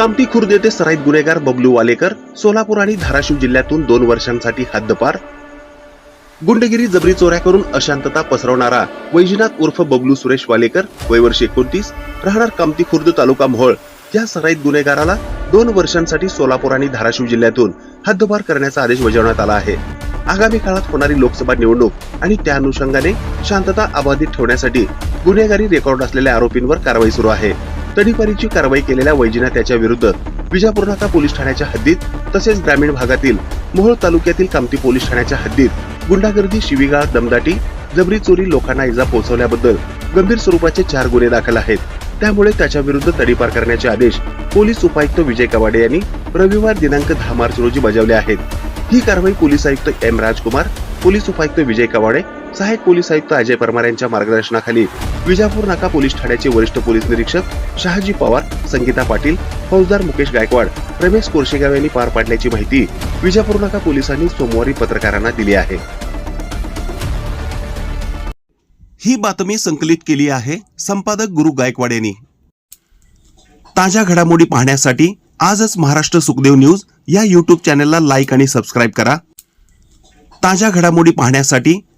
कामठी खुर्द येथे सराईत गुन्हेगार बबलू वालेकर सोलापूर आणि धाराशिव जिल्ह्यातून दोन वर्षांसाठी हद्दपार. गुंडगिरी जबरी चोऱ्या करून अशांतता पसरवणारा वैजनाथ उर्फ बबलू सुरेश वालेकर वर्ष एकोणतीस राहणार कामती खुर्द तालुका मोहोळ. या सराईत गुन्हेगाराला दोन वर्षांसाठी सोलापूर आणि धाराशिव जिल्ह्यातून हद्दपार करण्याचा आदेश बजावण्यात आला आहे. आगामी काळात होणारी लोकसभा निवडणूक आणि त्या अनुषंगाने शांतता अबाधित ठेवण्यासाठी गुन्हेगारी रेकॉर्ड असलेल्या आरोपींवर कारवाई सुरू आहे. तडीपारीची कारवाई केलेल्या वैजीनाथ याच्या विरुद्ध विजापूर नाका पोलीस ठाण्याच्या हद्दीत तसेच ग्रामीण भागातील मोहोळ तालुक्यातील कामती पोलीस ठाण्याच्या हद्दीत गुंडागर्दी शिवीगाळ दमदाटी जबरी चोरी लोकांना इजा पोहोचवल्याबद्दल गंभीर स्वरूपाचे चार गुन्हे दाखल आहेत. त्यामुळे त्याच्या विरुद्ध तडीपार करण्याचे आदेश पोलीस उपायुक्त विजय कवाडे यांनी रविवार दिनांक दहा मार्च रोजी बजावले आहेत. ही कारवाई पोलीस आयुक्त एम राजकुमार पोलीस उपायुक्त विजय कवाडे सहाय्यक पोलीस आयुक्त अजय परमार यांच्या मार्गदर्शनाखाली विजापूर नाका पोलीस ठाण्याचे वरिष्ठ पोलीस निरीक्षक शहाजी पवार संगीता पाटील फौजदार मुकेश गायकवाड रमेश कोरशेगाव यांनी पार पाडल्याची माहिती विजापूर नाका पोलिसांनी सोमवारी पत्रकारांना दिली आहे. ही बातमी संकलित केली आहे संपादक गुरु गायकवाड यांनी. ताज्या घडामोडी पाहण्यासाठी आजच महाराष्ट्र सुखदेव न्यूज या युट्यूब चॅनलला लाईक आणि सबस्क्राईब करा. ताज्या घडामोडी पाहण्यासाठी